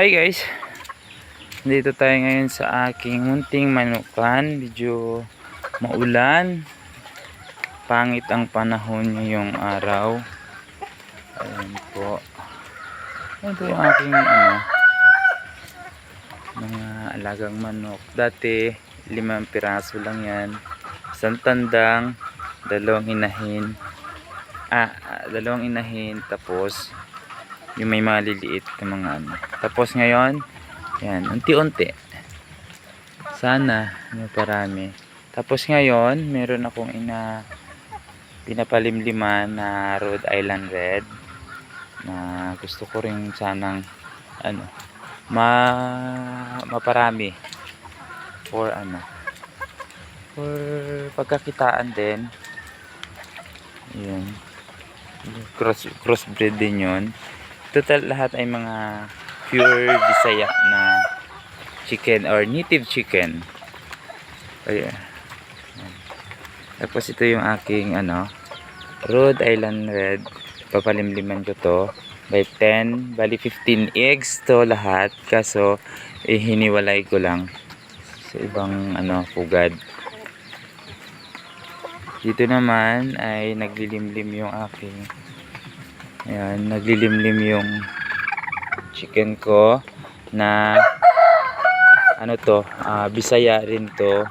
Hi guys. Dito tayo ngayon sa aking munting manukan. Medyo maulan. Pangit ang panahon ngayong araw. Ayan po. Ito yung aking ano, mga alagang manok. Dati, limang piraso lang yan. Isang tandang, dalawang inahin. Ah, ah, dalawang inahin. Tapos, yung may mga liliit na mga ano. Tapos ngayon, yan, unti-unti. Sana, parami. Tapos ngayon, meron akong ina pinapalimliman na Rhode Island Red na gusto ko rin sanang ano ma maparami for ano for pagkakitaan din yun cross crossbreed din yun total lahat ay mga pure Bisaya na chicken or native chicken. Ayan. Tapos ito yung aking ano, Rhode Island Red. Papalimliman ko to by 10, bali 15 eggs to lahat. Kaso eh, ko lang sa ibang ano, pugad. Dito naman ay naglilimlim yung aking Ayan, naglilimlim yung chicken ko na ano to, ah, Bisaya rin to.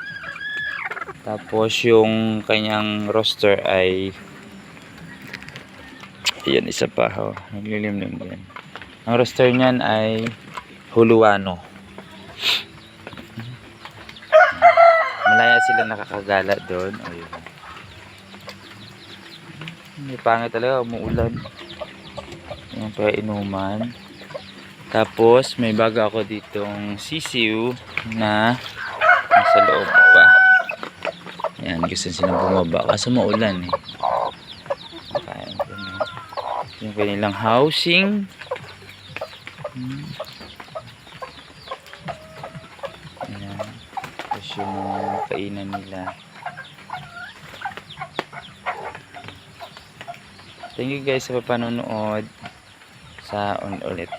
Tapos yung kanyang roster ay Ayan, isa pa ho. Naglilimlim din. Ang roster niyan ay Huluano. Malaya sila nakakagala doon. Ayun. May pangit talaga, umuulan. Yung pa inuman. Tapos may bago ako ditong sisiw na nasa loob pa. Yan, gusto sila bumaba. Kaso maulan eh. Na. Yung kanilang housing. Ayan. Tapos yung kainan nila. Thank you guys sa panonood. Sa on ulit.